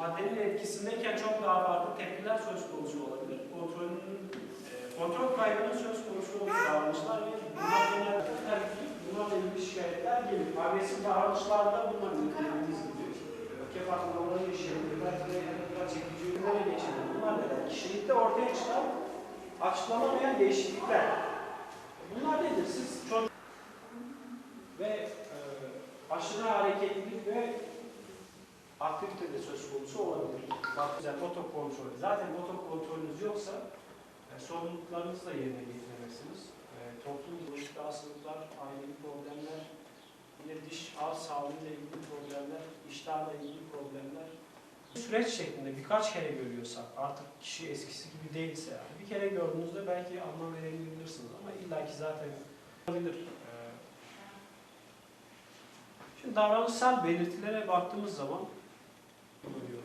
maddenin etkisindeyken çok daha farklı tepkiler söz konusu olabilir. Kontrolün, e, kontrol kaybının söz konusu olduğu davranışlar ve bunlar genelde ki bunlarla ilgili şikayetler gelir. Agresif davranışlarda bulunabilir dediğimiz gibi. Öfke patlamaları yaşayabilir, belki de dikkat çekici ürünlere geçebilir. Bunlar neler? Kişilikte ortaya çıkan açıklanamayan değişiklikler. Bunlar nedir? Siz çocuk ve e, aşırı hareketlilik ve aktivite de söz konusu olabilir. Güzel motor kontrolü. Zaten motor kontrolünüz yoksa e, sorumluluklarınızı da yerine getiremezsiniz. E, toplum ilişki hastalıklar, ailevi problemler, yine diş ağız sağlığıyla ilgili problemler, iştahla ilgili problemler. Süreç şeklinde birkaç kere görüyorsak artık kişi eskisi gibi değilse yani bir kere gördüğünüzde belki anlam verebilirsiniz ama illaki zaten olabilir. E, Şimdi davranışsal belirtilere baktığımız zaman oluyor.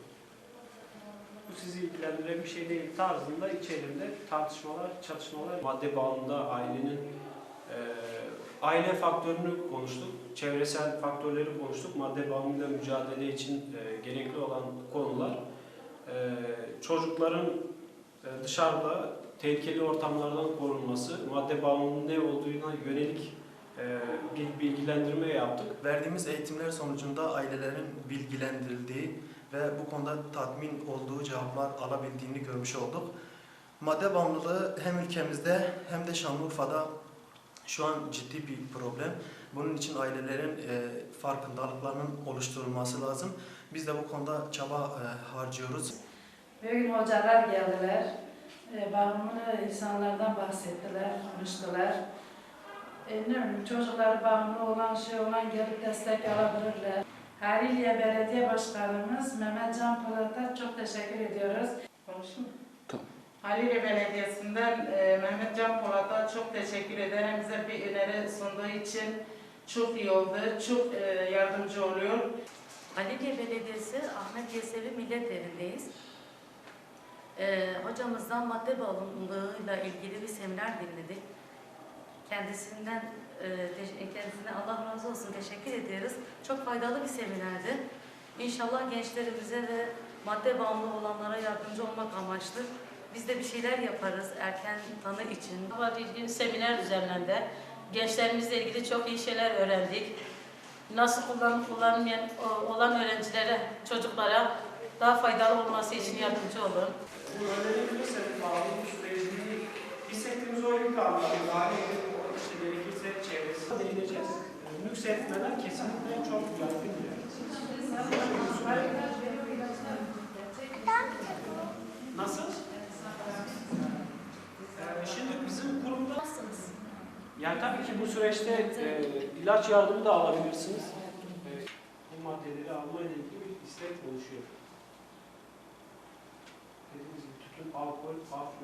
Bu sizi ilgilendiren bir şey değil tarzında içerisinde tartışmalar, çatışmalar, madde bağımlılığı ailenin e, aile faktörünü konuştuk, çevresel faktörleri konuştuk, madde bağımlılığıyla mücadele için e, gerekli olan konular. E, çocukların e, dışarıda tehlikeli ortamlardan korunması, madde bağımlılığının ne olduğuna yönelik e, bir bilgilendirme yaptık. Verdiğimiz eğitimler sonucunda ailelerin bilgilendirildiği ve bu konuda tatmin olduğu cevaplar alabildiğini görmüş olduk. Madde bağımlılığı hem ülkemizde hem de Şanlıurfa'da şu an ciddi bir problem. Bunun için ailelerin e, farkındalıklarının oluşturulması lazım. Biz de bu konuda çaba e, harcıyoruz. Bugün hocalar geldiler. E, bağımlı insanlardan bahsettiler, konuştular. E, ne bileyim, çocuklar bağımlı olan şey olan gelip destek alabilirler. Haliliye Belediye Başkanımız Mehmet Can Polat'a çok teşekkür ediyoruz. Konuşayım? Tamam. Halilye Belediyesi'nden e, Mehmet Can Polat'a çok teşekkür ederim. Bize bir öneri sunduğu için çok iyi oldu. Çok e, yardımcı oluyor. Halilye Belediyesi Ahmet Yesevi Millet Evi'ndeyiz. Ee, hocamızdan madde bağımlılığıyla ilgili bir seminer dinledik. Kendisinden e, te- kendisine Allah razı olsun teşekkür ediyoruz. Çok faydalı bir seminerdi. İnşallah gençlerimize ve madde bağımlı olanlara yardımcı olmak amaçlı biz de bir şeyler yaparız erken tanı için. Hava bilgi seminer düzenlendi. Gençlerimizle ilgili çok iyi şeyler öğrendik. Nasıl kullanıp kullanmayan olan öğrencilere, çocuklara daha faydalı olması için yardımcı olun. Nüksetmeler kesinlikle çok yaygın bir. Nasıl? Ee, şimdi bizim kurumda yani tabii ki bu süreçte e, ilaç yardımı da alabilirsiniz. E, bu maddeleri alma ile ilgili bir istek oluşuyor. Dediğimiz gibi tütün, alkol, afyon,